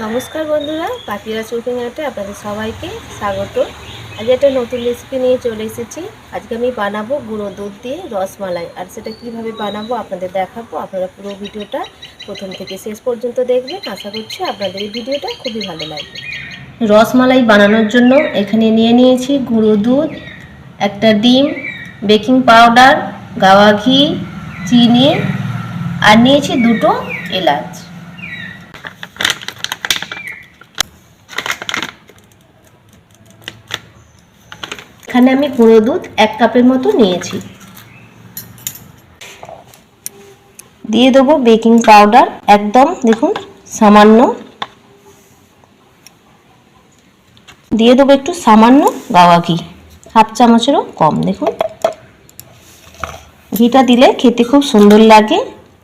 নমস্কার বন্ধুরা পাখিরা চুপিং আর্টে আপনাদের সবাইকে স্বাগত। আজ একটা নতুন রেসিপি নিয়ে চলে এসেছি। আজকে আমি বানাবো গুঁড়ো দুধ দিয়ে রসমালাই। আর সেটা কীভাবে বানাবো আপনাদের দেখাবো। আপনারা পুরো ভিডিওটা প্রথম থেকে শেষ পর্যন্ত দেখবেন। আশা করছি আপনাদের এই ভিডিওটা খুবই ভালো লাগবে। রসমালাই বানানোর জন্য এখানে নিয়ে নিয়েছি গুঁড়ো দুধ, একটা ডিম, বেকিং পাউডার, গাওয়া ঘি, চিনি, আর নিয়েছি দুটো এলাচ। এখানে আমি গুঁড়ো দুধ এক কাপের মতো নিয়েছি। দিয়ে দেবো বেকিং পাউডার। একদম, দেখুন, সামান্য। দিয়ে দেবো একটু সামান্য গাওয়া ঘি। হাফ চামচেরও কম, দেখুন। ঘিটা দিলে খেতে খুব সুন্দর লাগে।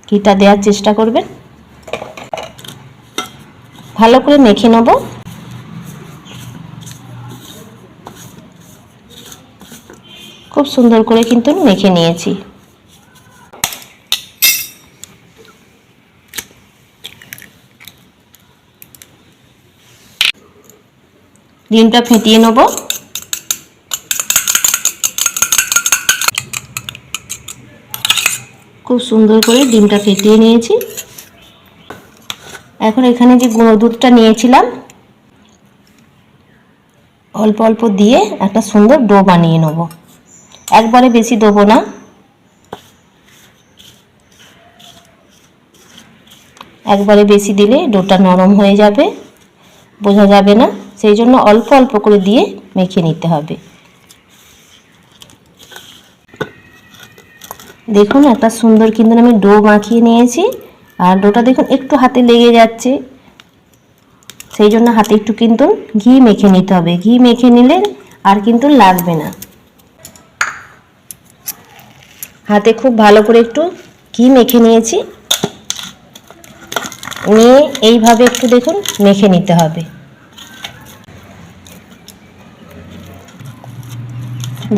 ঘিটা দেওয়ার চেষ্টা করবেন। ভালো করে মেখে নেব। খুব সুন্দর করে কিন্তু মেখে নিয়েছি। ডিমটা ফেটিয়ে নেব। খুব সুন্দর করে ডিমটা ফেটিয়ে নিয়েছি। এখন এখানে যে গুঁড়ো দুধটা নিয়েছিলাম, অল্প অল্প দিয়ে একটা সুন্দর ডো বানিয়ে নেব। একবারে বেশি দেবো না। একবারে বেশি দিলে ডোটা নরম হয়ে যাবে, বোঝা যাবে না, সেই জন্য অল্প অল্প করে দিয়ে মেখে নিতে হবে। দেখুন একটা সুন্দর কিন্তু আমি ডো মাখিয়ে নিয়েছি, আর ডোটা দেখুন একটু হাতে লেগে যাচ্ছে। সেই জন্য হাতে একটু কিন্তু ঘি মেখে নিতে হবে। ঘি মেখে নিলে আর কিন্তু লাগবে না। হাতে খুব ভালো করে একটু ঘি মেখে নিয়েছি। নিয়ে এইভাবে একটু দেখুন মেখে নিতে হবে।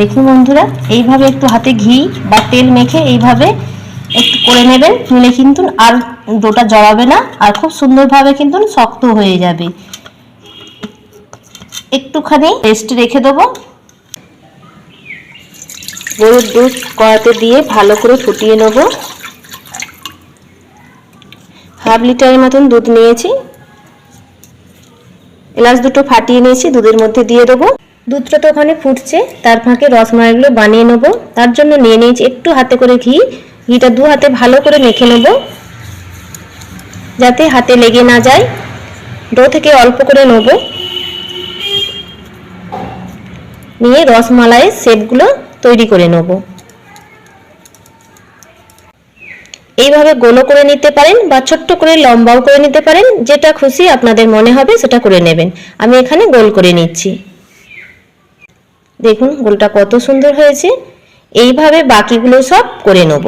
দেখুন বন্ধুরা, এইভাবে একটু হাতে ঘি বা তেল মেখে এইভাবে একটু করে নেবেন, নিলে কিন্তু আর ডোটা জড়াবে না আর খুব সুন্দরভাবে কিন্তু শক্ত হয়ে যাবে। একটুখানি রেস্টে রেখে দেবো। গরুর দুধ কড়াতে দিয়ে ভালো করে ফুটিয়ে নেব। হাফ লিটারের মতন দুধ নিয়েছি। এলাচ দুটো ফাটিয়ে নিয়েছি, দুধের মধ্যে দিয়ে দেবো। দুধটা তো ওখানে ফুটছে, তার ফাঁকে রসমালাইগুলো বানিয়ে নেব। তার জন্য নিয়ে নিয়েছি একটু হাতে করে ঘি। ঘিটা দু হাতে ভালো করে মেখে নেব, যাতে হাতে লেগে না যায়। ডো থেকে অল্প করে নেব। নিয়ে রসমালাইয়ের শেপগুলো তৈরি করে নেব। এইভাবে গোলো করে নিতে পারেন বা ছোট্ট করে লম্বাও করে নিতে পারেন, যেটা খুশি আপনাদের মনে হবে সেটা করে নেবেন। আমি এখানে গোল করে নিচ্ছি। দেখুন, গোলটা কত সুন্দর হয়েছে। এইভাবে বাকিগুলো সব করে নেব।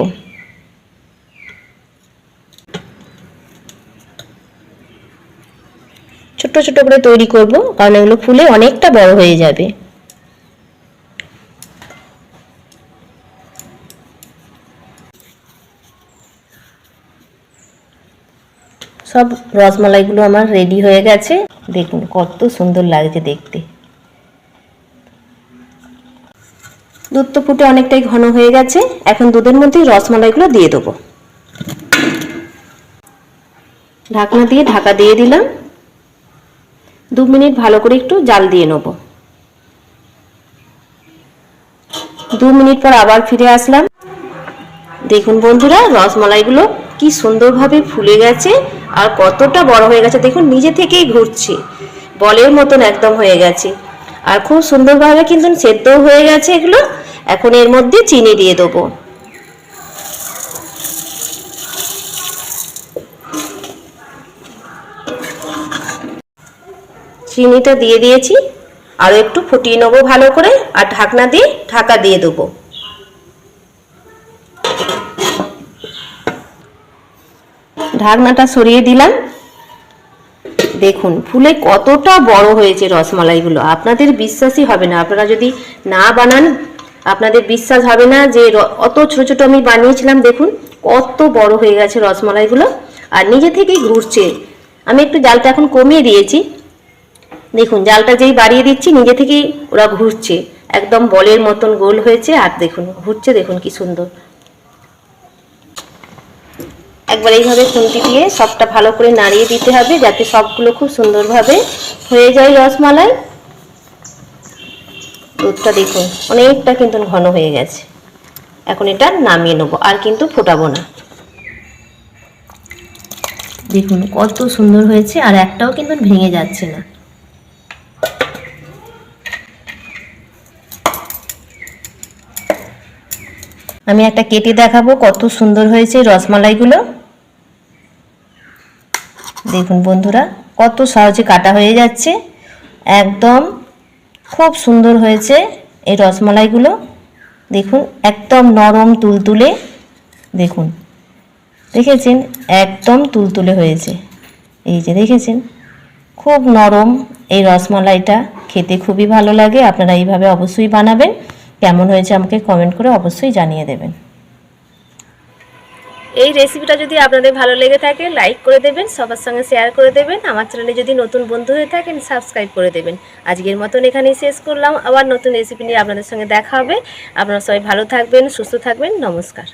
ছোট ছোট করে তৈরি করব, কারণ এগুলো ফুলে অনেকটা বড় হয়ে যাবে। সব রসমালাইগুলো আমার রেডি হয়ে গেছে। দেখুন, কত সুন্দর লাগছে দেখতে। দুধ তো ফুটে অনেকটাই ঘন হয়ে গেছে। এখন দুধের মধ্যে রসমালাইগুলো দিয়ে দেবো। ঢাকনা দিয়ে ঢাকা দিয়ে দিলাম। দু মিনিট ভালো করে একটু জাল দিয়ে নেব। দু মিনিট পর আবার ফিরে আসলাম। দেখুন বন্ধুরা, রসমালাইগুলো কি সুন্দরভাবে ফুলে গেছে আর কতটা বড় হয়ে গেছে, দেখুন, নিজে থেকেই ঘুরছে। বলের মতন একদম হয়ে গেছে। আর খুব সুন্দরভাবে কিন্তু সেদ্ধও হয়ে গেছে এগুলো। এখন এর মধ্যে চিনি দিয়ে দেবো। চিনিটা দিয়ে দিয়েছি। আরও একটু ফুটিয়ে নেব ভালো করে। আর ঢাকনা দিয়ে ঢাকা দিয়ে দেবো। ঢাকনাটা সরিয়ে দিলাম। দেখুন, ফুলে কতটা বড় হয়েছে রসমালাইগুলো। আপনাদের বিশ্বাসই হবে না। আপনারা যদি না বানান, আপনাদের বিশ্বাস হবে না যে অত ছোট ছোট আমি বানিয়েছিলাম। দেখুন, কত বড় হয়ে গেছে রসমালাইগুলো। আর নিজে থেকেই ঘুরছে। আমি একটু জালটা এখন কমিয়ে দিয়েছি। দেখুন, জালটা যেই বাড়িয়ে দিচ্ছি, নিজে থেকেই ওরা ঘুরছে। একদম বলের মতন গোল হয়েছে। আর দেখুন, ঘুরছে, দেখুন কি সুন্দর। একবার এইভাবে খুন্তি দিয়ে সবটা ভালো করে নাড়িয়ে দিতে হবে যাতে সবগুলো খুব সুন্দরভাবে হয়ে যায় রসমালাই। দুধটা দেখুন, অনেকটা কিন্তু ঘন হয়ে গেছে। এখন এটা নামিয়ে নেব, আর কিন্তু ফোটাবো না। দেখুন কত সুন্দর হয়েছে, আর একটাও কিন্তু ভেঙে যাচ্ছে না। আমি একটা কেটে দেখাবো কত সুন্দর হয়েছে রসমালাইগুলো। দেখুন বন্ধুরা, কত সহজে কাটা হয়ে যাচ্ছে। একদম খুব সুন্দর হয়েছে এই রসমালাইগুলো। দেখুন, একদম নরম তুলতুলে, দেখুন। দেখেছেন? একদম তুলতুলে হয়েছে। এই যে দেখেছেন? খুব নরম এই রসমালাইটা, খেতে খুবই ভালো লাগে। আপনারা এইভাবে অবশ্যই বানাবেন। কেমন হয়েছে আমাকে কমেন্ট করে অবশ্যই জানিয়ে দেবেন। এই রেসিপিটা যদি আপনাদের ভালো লেগে থাকে লাইক করে দেবেন, সবার সঙ্গে শেয়ার করে দেবেন, আমার চ্যানেলে যদি নতুন বন্ধু হয়ে থাকেন সাবস্ক্রাইব করে দেবেন। আজকের মতন এখানেই শেষ করলাম, আবার নতুন রেসিপি নিয়ে আপনাদের সঙ্গে দেখা হবে। আপনারা সবাই ভালো থাকবেন, সুস্থ থাকবেন, নমস্কার।